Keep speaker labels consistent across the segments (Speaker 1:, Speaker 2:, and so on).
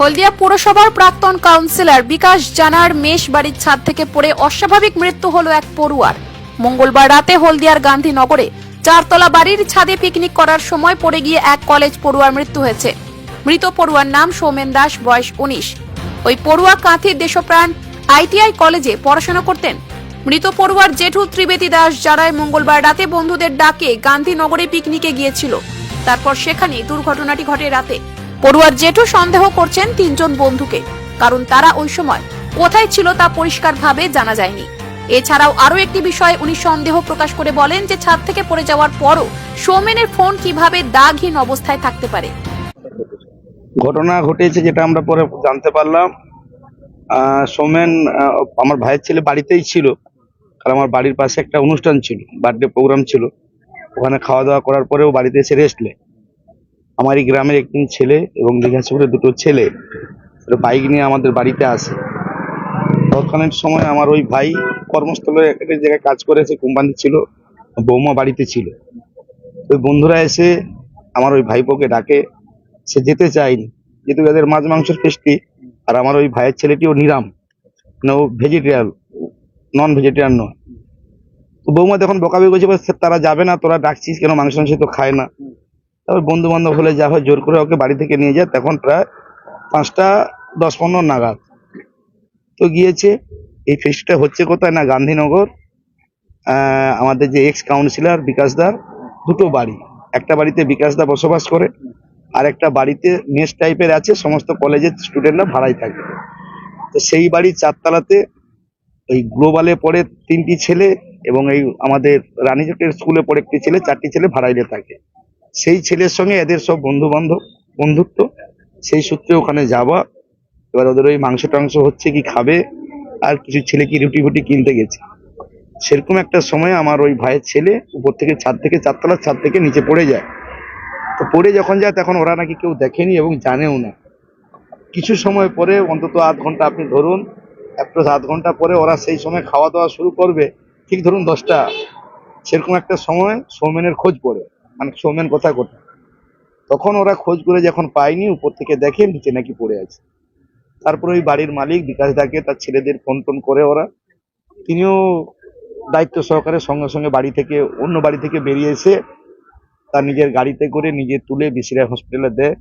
Speaker 1: হলদিয়া পুরসভার প্রাক্তন কাউন্সিলর বিকাশ জানার মেষ বাড়ির ছাদ থেকে পড়ে অস্বাভাবিক মৃত্যু হলো এক পড়ুয়ার। মঙ্গলবার রাতে হলদিয়ার গান্ধীনগরে চারতলা বাড়ির ছাদে পিকনিক করার সময় পড়ে গিয়ে এক কলেজ পড়ুয়ার মৃত্যু হয়েছে। মৃত পড়ুয়ার নাম সৌমেন দাস, বয়স উনিশ। ওই পড়ুয়া কাঁথির দেশপ্রাণ আইটিআই কলেজে পড়াশোনা করতেন। মৃত পড়ুয়ার জেঠু ত্রিবেদী দাস যারাই মঙ্গলবার রাতে বন্ধুদের ডাকে গান্ধীনগরে পিকনিকে গিয়েছিল। তারপর সেখানে দুর্ঘটনাটি ঘটে রাতে। পড়ুয়ার জেঠু সন্দেহ করছেন তিনজন বন্ধুকে, কারণ তারা ওই সময় কোথায় ছিল তা পরিষ্কারভাবে জানা যায়নি। এছাড়াও আরও একটি বিষয়ে উনি সন্দেহ প্রকাশ করে বলেন যে ছাদ থেকে পড়ে যাওয়ার পরও সৌমেনের ফোন কীভাবে দাগহীন অবস্থায় থাকতে পারে।
Speaker 2: ঘটনা ঘটেছে যেটা আমরা পরে জানতে পারলাম। সৌমেন আমার ভাইয়ের ছেলে বাড়িতেই ছিল, কারণ আমার বাড়ির পাশে একটা অনুষ্ঠান ছিল বার্থডে প্রোগ্রাম ছিল। ওখানে খাওয়া দাওয়া করার পরেও বাড়িতে এসে রেস্ট নেয়। আমার এই গ্রামের একজন ছেলে এবং দীঘাসপুরের দুটো ছেলে। বাইক নিয়ে আমাদের বাড়িতে আসে। তৎকালীন সময় আমার ওই ভাই কর্মস্থলে একটা জায়গায় কাজ করেছে কোম্পানি ছিল, বৌমা বাড়িতে ছিল। ওই বন্ধুরা এসে আমার ওই ভাইপোকে ডাকে, সে যেতে চায়নি। যেহেতু এদের মাছ মাংসের ফেস্টি আর আমার ওই ভাইয়ের ছেলেটিও নিরাম। মানে ও ভেজিটেরিয়ান নন ভেজিটেরিয়ান নয়। তো বৌমা তখন বকাবি করছে তারা যাবে না, তোরা ডাকছিস কেন? মাংস মাংস তো খায় না। তারপর বন্ধু বান্ধব হলে যা হয়, জোর করে ওকে বাড়ি থেকে নিয়ে যায়। তখন প্রায় পাঁচটা, দশ পনেরো নাগাদ। তো গিয়েছে, এই ফেস্টটা হচ্ছে কোথায় না, গান্ধীনগর আমাদের যে এক্স কাউন্সিলর বিকাশদার দুটো বাড়ি। একটা বাড়িতে বিকাশদা বসবাস করে, আর একটা বাড়িতে মেস টাইপের আছে, সমস্ত কলেজের স্টুডেন্টরা ভাড়ায় থাকে। তো সেই বাড়ির চারতলাতে ওই গ্লোবালে পড়ে তিনটি ছেলে এবং এই আমাদের রানীচকের স্কুলে পড়ে একটি ছেলে, চারটি ছেলে ভাড়াইলে থাকে। সেই ছেলের সঙ্গে এদের সব বন্ধু বান্ধব বন্ধুত্ব, সেই সূত্রে ওখানে যাওয়া। এবার ওদের ওই মাংস টাংস হচ্ছে কি খাবে, আর কিছু ছেলে কি রুটি ফুটি কিনতে গেছে। সেরকম একটা সময় আমার ওই ভাইয়ের ছেলে উপর থেকে ছাদ থেকে, চারতলার ছাদ থেকে নিচে পড়ে যায়। তো পড়ে যখন যায়, তখন ওরা নাকি কেউ দেখেনি এবং জানেও না। কিছু সময় পরে, অন্তত আধ ঘণ্টা আপনি ধরুন, অ্যাপ্রোচ আধ ঘণ্টা পরে ওরা সেই সময় খাওয়া দাওয়া শুরু করবে, ঠিক ধরুন দশটা। সেরকম একটা সময় সৌমেনের খোঁজ পড়ে। মানে সৌমেন কোথায় কোথায়? তখন ওরা খোঁজ করে যখন পায়নি, উপর থেকে দেখে নিচে নাকি পড়ে আছে। তারপরে ওই বাড়ির মালিক বিকাশ দাকে তার ছেলেদের ফোন টোন করে ওরা। তিনিও দায়িত্ব সহকারে সঙ্গে সঙ্গে বাড়ি থেকে, অন্য বাড়ি থেকে বেরিয়ে এসে তার নিজের গাড়িতে করে নিজে তুলে বিসিরাই হসপিটালে দেয়।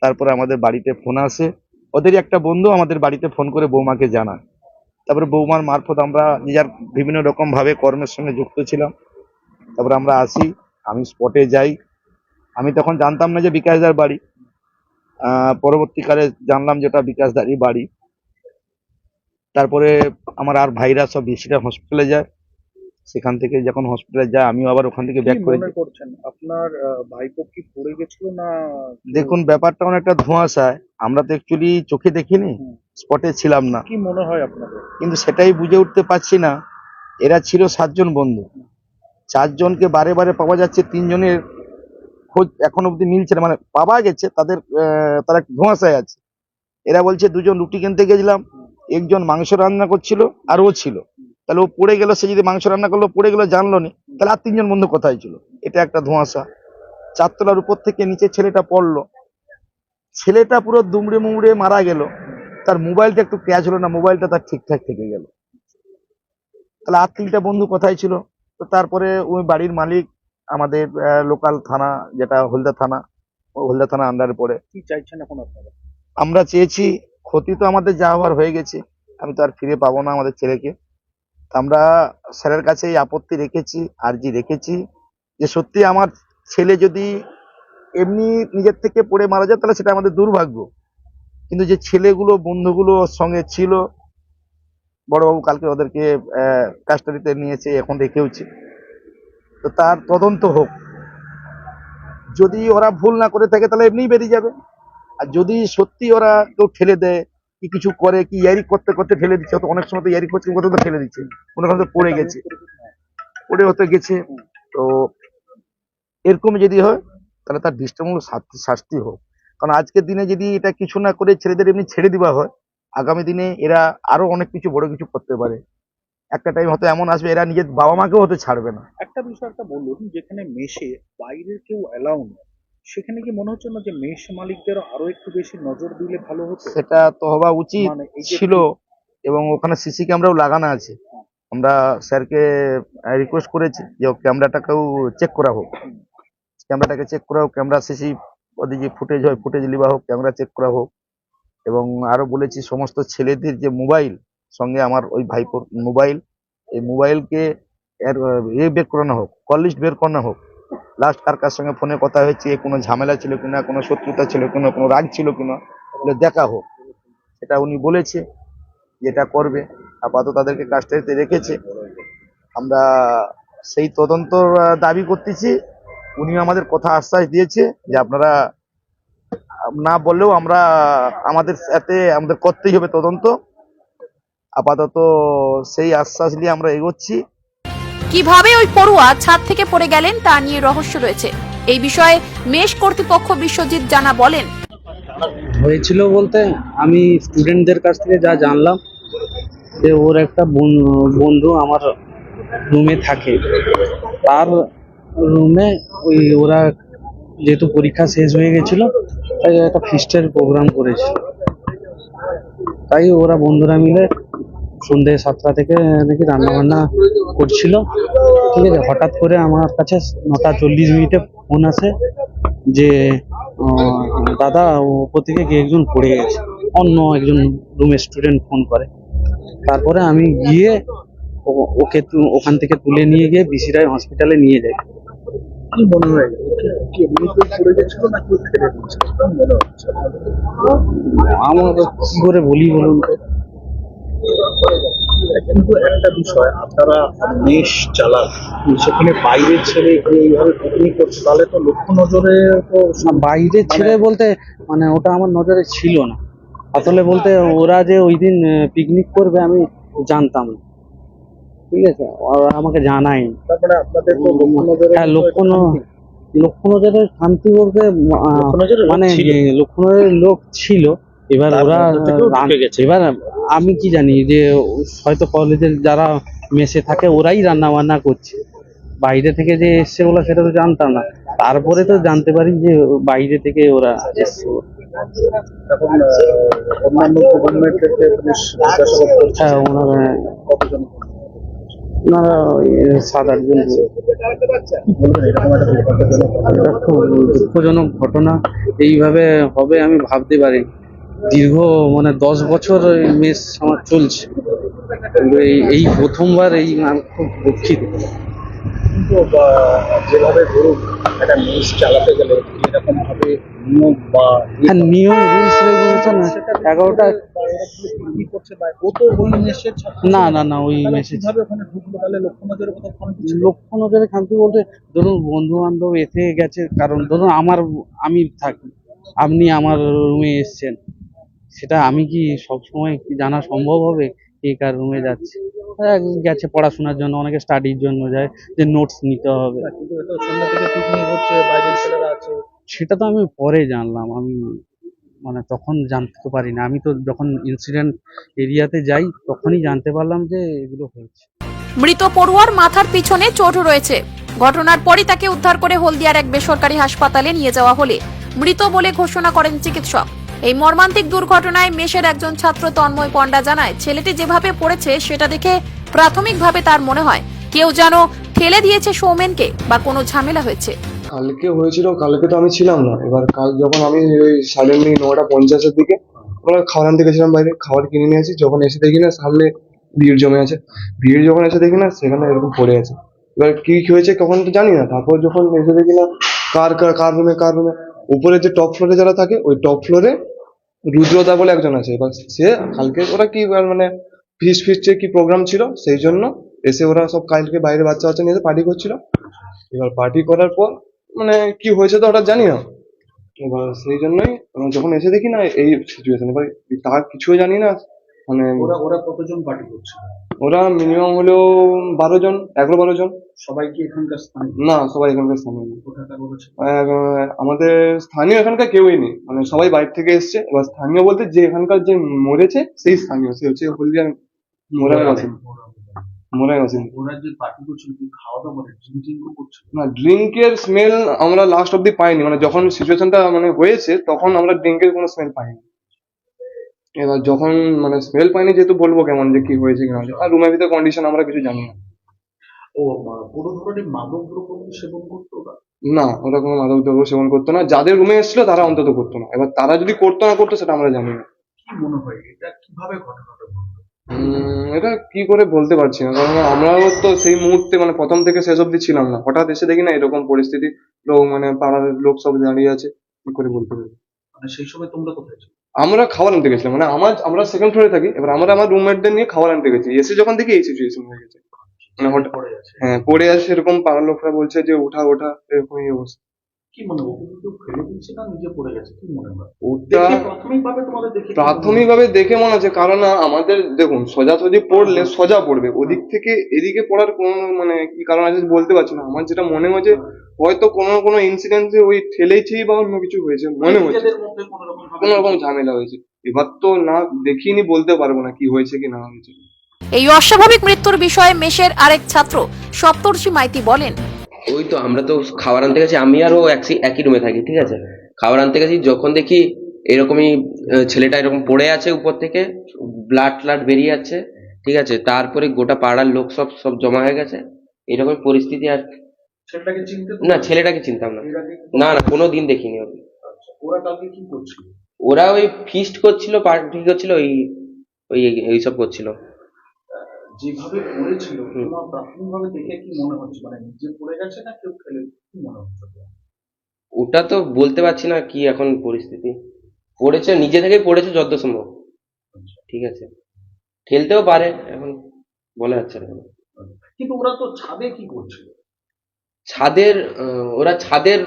Speaker 2: তারপরে আমাদের বাড়িতে ফোন আসে। ওদেরই একটা বন্ধু আমাদের বাড়িতে ফোন করে বৌমাকে জানায়। তারপরে বৌমার মারফত আমরা নিজের বিভিন্ন রকম ভাবে কর্মের সঙ্গে যুক্ত ছিলাম। তারপরে আমরা আসি। আমি স্পটে যাই। আমি তখন জানতাম না যে বিকাশদার বাড়ি। পরবর্তীকালে জানলাম যেটা বিকাশদারই বাড়ি। তারপরে আমার আর ভাইরা সব বিসিরা হসপিটালে যায়। সেখান থেকে যখন হসপিটালে যায় আমিও আবার ওখান থেকে ব্যাক করে
Speaker 3: করছেন? আপনার ভাইপো কি পড়ে গেছিল না
Speaker 2: দেখুন ব্যাপারটা অনেকটা ধোঁয়াশায়। আমরা তো অ্যাকচুয়ালি চোখে দেখিনি স্পটে ছিলাম না।
Speaker 3: কি মনে হয় আপনাদের?
Speaker 2: কিন্তু সেটাই বুঝে উঠতে পারছি না। এরা ছিল সাতজন বন্ধু। চারজনকে বারে বারে পাওয়া যাচ্ছে, তিনজনের খোঁজ এখন অব্দি মিলছে না। মানে পাওয়া গেছে, তাদের তারা ধোঁয়াশায় আছে। এরা বলছে, দুজন রুটি কিনতে গেছিলাম, একজন মাংস রান্না করছিল আর ও ছিল। তাহলে ও পড়ে গেল, সে যদি মাংস রান্না করল, পড়ে গেলো, জানলো নি। তাহলে আর তিনজন বন্ধু কোথায় ছিল? এটা একটা ধোঁয়াশা। চারতলার উপর থেকে নিচে ছেলেটা পড়ল। ছেলেটা পুরো দুমড়ে মুমড়ে মারা গেল। তার মোবাইলটা একটু ক্যাচ হলো না, মোবাইলটা তার ঠিকঠাক থেকে গেল। তাহলে আর তিনটা বন্ধু কোথায় ছিল? তো তারপরে ওই বাড়ির মালিক আমাদের লোকাল থানা যেটা হলদা থানা হলদা থানা আন্ডারে পড়ে।
Speaker 3: কি চাইছেন এখন আপনারা?
Speaker 2: আমরা চেয়েছি ক্ষতি তো আমাদের যা হওয়ার হয়ে গেছে আমি তো আর ফিরে পাবো না আমাদের ছেলেকে। তা আমরা স্যারের কাছে এই আপত্তি রেখেছি আর্জি রেখেছি যে সত্যি আমার ছেলে যদি এমনি নিজের থেকে পড়ে মারা যায় তাহলে সেটা আমাদের দুর্ভাগ্য। কিন্তু যে ছেলেগুলো বন্ধুগুলো সঙ্গে ছিল বড়বাবু কালকে ওদেরকে কাস্টাডিতে নিয়েছে, এখন রেখেওছে। তো তার তদন্ত হোক। যদি ওরা ভুল না করে থাকে, তাহলে এমনিই বেরিয়ে যাবে। আর যদি সত্যি ওরা কেউ ঠেলে দেয়, কি কিছু করে, কি ইয়ারি করতে করতে ঠেলে দিচ্ছে, হয়তো অনেক সময় তো ইয়ারি করছে, কোথাও তো ঠেলে দিচ্ছে। কোনো তো পড়ে গেছে। পড়ে হতে গেছে। তো এরকম যদি হয়, তাহলে তার দৃষ্টামূলক শাস্তি শাস্তি হোক। কারণ আজকের দিনে যদি এটা কিছু না করে ছেলেদের এমনি ছেড়ে দেওয়া হয় আগামী দিনে এরা আরও অনেক কিছু বড় কিছু করতে পারে। একটা টাইম হয়তো এমন আসবে এরা নিজের বাবা মাকেও হতে ছাড়বে না।
Speaker 3: একটা বিষয় একটা বলুন যেখানে মেশে বাইরের কেউ অ্যালাউ নেই সেখানে কি মনে হচ্ছে না যে মেষ মালিকদের আরও একটু বেশি নজর দিলে ভালো হতো?
Speaker 2: সেটা তো হওয়া উচিত
Speaker 3: মানে
Speaker 2: ছিল এবং ওখানে সিসি ক্যামেরাও লাগানো আছে। আমরা স্যারকে রিকোয়েস্ট করেছি যে ক্যামেরাটাকেও চেক করা হোক। ক্যামেরাটাকে চেক করা হোক ক্যামেরা সিসি ওদের যে ফুটেজ হয় ফুটেজ লিবা হোক ক্যামেরা চেক করা হোক। এবং আরও বলেছি সমস্ত ছেলেদের যে মোবাইল সঙ্গে আমার ওই ভাইপোর মোবাইল এই মোবাইলকে এর ইয়ে বের করানো হোক কল লিস্ট বের করানো হোক। লাস্ট কার কার সঙ্গে ফোনে কথা হয়েছে কোনো ঝামেলা ছিল কিনা কোনো শত্রুতা ছিল কিনা কোনো রাগ ছিল কিনা এগুলো দেখা হোক। সেটা উনি বলেছে যেটা করবে। আপাতত তাদেরকে কাজটাতে রেখেছে। আমরা সেই তদন্তর আহ, দাবি করতেছি। উনি আমাদের কথা আশ্বাস দিয়েছে যে আপনারা না বললেও আমরা আমাদের সাথে আমাদের করতেই হবে তদন্ত। আপাতত সেই আশ্বাস নিয়ে আমরা এগোচ্ছি।
Speaker 1: কীভাবে ওই পড়ুয়া ছাদ থেকে পড়ে গেলেন তা নিয়ে রহস্য রয়েছে। এই বিষয়ে মেষ কর্তৃপক্ষ বিশ্বজিৎ জানা বলেন।
Speaker 4: হয়েছিল বলতে আমি স্টুডেন্টদের কাছ থেকে যা জানলাম যে ওর একটা বন- বন্ধু আমার রুমে থাকে। তার রুমে ওই ওরা যেহেতু পরীক্ষা শেষ হয়ে গেছিল, তাই একটা ফিস্টের প্রোগ্রাম করেছি। তাই ওরা বন্ধুরা মিলে সন্ধ্যে সাতটা থেকে নাকি রান্না বান্না করছিল। ঠিক আছে, হঠাৎ করে আমার কাছে নটা চল্লিশ মিনিটে ফোন আসে যে দাদা ওপর থেকে কে একজন পড়ে গেছে? অন্য একজন রুমের স্টুডেন্ট ফোন করে। তারপরে আমি গিয়ে ওকে ওখান থেকে তুলে নিয়ে গিয়ে বিসিরাই হসপিটালে নিয়ে যাই।
Speaker 3: কি মনে হয়? কি এমনি কেউ পড়ে গেছিল না কেউ ফেলে দিয়েছিল মনে হচ্ছে?
Speaker 4: আমার কি করে বলি বলুন তো।
Speaker 3: কিন্তু একটা বিষয় আপনারা মেষ চালান সেখানে বাইরের ছেলে এইভাবে পিকনিক করছে তাহলে তো লক্ষ্য নজরে তো
Speaker 4: বাইরের বাইরে ছেড়ে বলতে মানে ওটা আমার নজরে ছিল না। আসলে বলতে ওরা যে ওই দিন পিকনিক করবে আমি জানতাম না। ঠিক আছে ওরা আমাকে
Speaker 3: তারপরে আপনাদের তো লক্ষ্য
Speaker 4: হ্যাঁ লক্ষ্য নজরের শান্তি বলতে মানে। লক্ষ্য নজরের লোক ছিল। এবার ওরা। এবার আমি কি জানি যে হয়তো কলেজের যারা মেসে থাকে ওরাই রান্না বান্না করছে। বাইরে থেকে যে এসছে বলে সেটা তো জানতাম না। তারপরে তো জানতে পারি যে বাইরে থেকে ওরা হ্যাঁ ওনারা খুব দুঃখজনক ঘটনা। এইভাবে হবে আমি ভাবতে পারি দীর্ঘ মানে দশ বছর মেস আমার চলছে। এই এই প্রথমবার এই খুব দুঃখিত।
Speaker 3: কিন্তু যেভাবে ধরুন একটা নিউজ চালাতে গেলে এরকম ভাবে নিয়ম বা
Speaker 4: নিয়ম রুলস রেগুলেশন এগারোটা
Speaker 3: কি করছে বা ও তো ওই মেসের ছাত্র
Speaker 4: না না না ওই মেসেজ
Speaker 3: কীভাবে ওখানে ঢুকলো? তাহলে লক্ষ্য নজরে
Speaker 4: খান্তি বলতে ধরুন বন্ধু বান্ধব এসে গেছে কারণ ধরুন আমার আমি থাকি আপনি আমার রুমে এসছেন। সেটা আমি কি সবসময় কি জানা সম্ভব হবে? কে কার রুমে যাচ্ছে? হ্যাঁ, গেছে পড়াশোনার জন্য অনেকে স্টাডির জন্য যায় যে নোটস নিতে হবে। সেটা তো আমি পরে জানলাম আমি মানে তখন জানতে পারি না। আমি তো যখন ইনসিডেন্ট এরিয়াতে যাই তখনই জানতে পারলাম যে এগুলো হয়েছে।
Speaker 1: মৃত পড়ুয়ার মাথার পিছনে চোট রয়েছে। ঘটনার পরই তাকে উদ্ধার করে হলদিয়ার এক বেসরকারি হাসপাতালে নিয়ে যাওয়া হলে। মৃত বলে ঘোষণা করেন চিকিৎসক। এই মর্মান্তিক দুর্ঘটনায় মেষের একজন ছাত্র তন্ময় পণ্ডা জানায়, ছেলেটি যেভাবে পড়েছে সেটা দেখে প্রাথমিকভাবে তার মনে হয়, কেউ যেন ঠেলে দিয়েছে সৌমেনকে বা কোনো ঝামেলা হয়েছে।
Speaker 5: কালকে হয়েছিল, কালকে তো আমি ছিলাম না। এবার কাল যখন আমি ওই সাডেনলি নটা পঞ্চাশের দিকে আমরা খাবার আনতে গেছিলাম বাইরে খাবার কিনে নিয়ে আসি, যখন এসে দেখি না সামনে ভিড় জমে আছে। ভিড় যখন এসে দেখি না, সেখানে এরকম পড়ে আছে। এবার কি কি হয়েছে কখন তো জানি না। তারপর যখন এসে দেখি না, কার কার কার রুমে কার রুমে উপরে যে টপ ফ্লোরে যারা থাকে, ওই টপ ফ্লোরে রুদ্রদা বলে একজন আছে, এবার সে কালকে ওরা কি মানে ফিস ফিস্টের কি প্রোগ্রাম ছিল, সেই জন্য এসে ওরা সব কালকে বাইরে বাচ্চা বাচ্চা নিয়ে পার্টি করছিল। এবার পার্টি করার পর মানে কি হয়েছে তো হঠাৎ জানি না। এবার সেই জন্যই যখন এসে দেখি না এই সিচুয়েশন এবার তার কিছুই জানি না। মানে
Speaker 3: ওরা ওরা কতজন পার্টি করছে?
Speaker 5: ওরা মিনিমাম হলো বারো জন এগারো বারো জন।
Speaker 3: সবাই কি এখানকার স্থানীয়?
Speaker 5: না সবাই এখানকার স্থানীয় আমাদের স্থানীয় এখানকার কেউই নেই। মানে সবাই বাইরে থেকে এসছে। এবার স্থানীয় বলতে যে এখানকার যে মরেছে সেই স্থানীয়। সে হচ্ছে হলদিয়া বাসিন্দা। মনে গেছে
Speaker 3: ওরা যে পার্টি করছিল কি খাওয়া দাওয়া মানে ড্রিঙ্কিং করছিল
Speaker 5: না ড্রিঙ্কের স্মেল আমরা লাস্ট অব্দি পাইনি। মানে যখন সিচুয়েশনটা মানে হয়েছে তখন আমরা ড্রিঙ্কের কোনো স্মেল পাইনি। এবার যখন মানে স্মেল পাইনি যেহেতু বলব কেমন যে কি হয়েছে কি না। আর রুমের ভিতরে কন্ডিশন আমরা কিছু জানি না।
Speaker 3: ও কোনো ধরনের মাদক দ্রব্য সেবন করতো ওরা
Speaker 5: না ওরা কোনো মাদক দ্রব্য সেবন করতো না। যাদের রুমে এসেছিল তারা অন্তত করতো না। এবার তারা যদি করতো না করতো সেটা আমরা জানি না।
Speaker 3: কি মনে হয় এটা? কীভাবে ঘটনাটা
Speaker 5: এটা কি করে বলতে পারছি না। কারণ আমরাও তো সেই মুহূর্তে মানে প্রথম থেকে শেষ অব্দি ছিলাম না। হঠাৎ এসে দেখি না এরকম পরিস্থিতি। লোক মানে পাড়ার লোক সব দাঁড়িয়ে আছে। কি করে বলতে পারব
Speaker 3: মানে সেই সময় তোমরা কোথায় ছিল?
Speaker 5: আমরা খাবার আনতে গেছিলাম। মানে আমার আমরা সেকেন্ড ফ্লোরে থাকি এবার আমরা আমার রুমমেটদের নিয়ে খাবার আনতে গেছি এসে যখন দেখি এই সিচুয়েশন হয়ে গেছে। মানে হঠাৎ হ্যাঁ পড়ে আছে এরকম পাড়ার লোকরা বলছে যে ওঠা ওঠা। এরকমই অবস্থা।
Speaker 3: কি মনে হয়? কেউ ফেলে দিচ্ছে না নিজে পড়ে গেছে কি মনে হয়?
Speaker 5: ওটা
Speaker 3: দেখে প্রাথমিকভাবে তোমাদের দেখে মনে
Speaker 5: প্রাথমিকভাবে দেখে মনে হচ্ছে কারণ আমাদের দেখুন সোজাসুজি পড়লে সোজা পড়বে ওদিক থেকে এদিকে পড়ার কোনো মানে কি কারণ আছে বলতে পারছি না। আমার যেটা মনে হচ্ছে হয়তো কোনো না কোনো ইনসিডেন্টে ওই ঠেলেছেই বা অন্য কিছু হয়েছে মনে হচ্ছে
Speaker 3: নিজেদের মধ্যে কোনো রকম
Speaker 5: কোনো রকম ঝামেলা হয়েছে। এবার তো না দেখিনি বলতে পারব না কি হয়েছে কি না হয়েছে।
Speaker 1: এই অস্বাভাবিক মৃত্যুর বিষয়ে মেশের আরেক ছাত্র সপ্তর্ষি মাইতি বলেন
Speaker 6: ওই তো আমরা তো খাবার আনতে গেছি আমি আর ও একই রুমে থাকি ঠিক আছে? খাবার আনতে গেছি যখন দেখি এরকমই ছেলেটা এরকম পড়ে আছে উপর থেকে ব্লাড ট্লাড বেরিয়ে যাচ্ছে ঠিক আছে? তারপরে গোটা পাড়ার লোক সব সব জমা হয়ে গেছে এরকম পরিস্থিতি আর না ছেলেটাকে চিনতাম না। না না কোনো দিন দেখিনি ওকে।
Speaker 3: আচ্ছা, ওরা কি করছিল?
Speaker 6: ওরা ওই ফিস্ট করছিল পার্টি করছিল ওই ওই এইসব করছিল।
Speaker 3: যেভাবে পড়েছিল। তোমার প্রাথমিকভাবে দেখে কি মনে হচ্ছে মানে নিজে পড়ে গেছে না কেউ ফেলে কি মনে হচ্ছে?
Speaker 6: ওটা তো বলতে পারছি না কি এখন পরিস্থিতি। পড়েছে নিজে থেকেই পড়েছে যত সম্ভব। ঠিক আছে। ঠেলতেও পারে এখন বলা যাচ্ছে না।
Speaker 3: কিন্তু ওরা তো ছাদে কি করছিল
Speaker 6: ছাদের ওরা ছাদের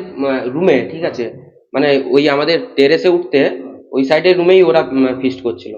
Speaker 6: রুমে ঠিক আছে? মানে ওই আমাদের টেরেসে উঠতে ওই সাইডের রুমেই ওরা ফিস্ট করছিল।